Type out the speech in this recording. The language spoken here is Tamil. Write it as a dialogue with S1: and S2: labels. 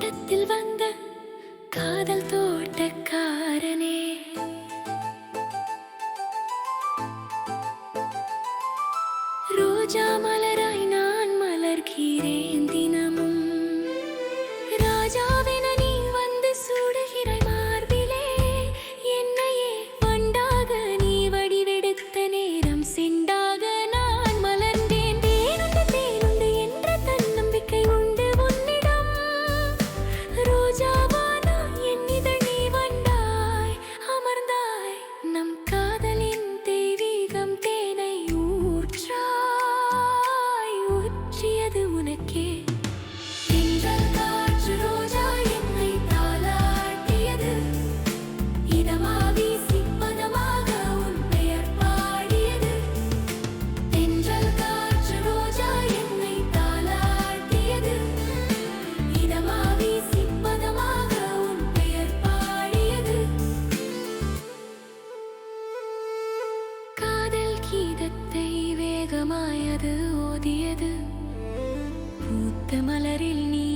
S1: தோட்டத்தில் வந்த காதல் தோட்டக்காரனே. ரோஜா மலராய் நான் மலர்கிறேன். மாறியது உனக்கே. கீதத்தை வேகமாயது ஓதியது. മുത്തമലരിൽ നീ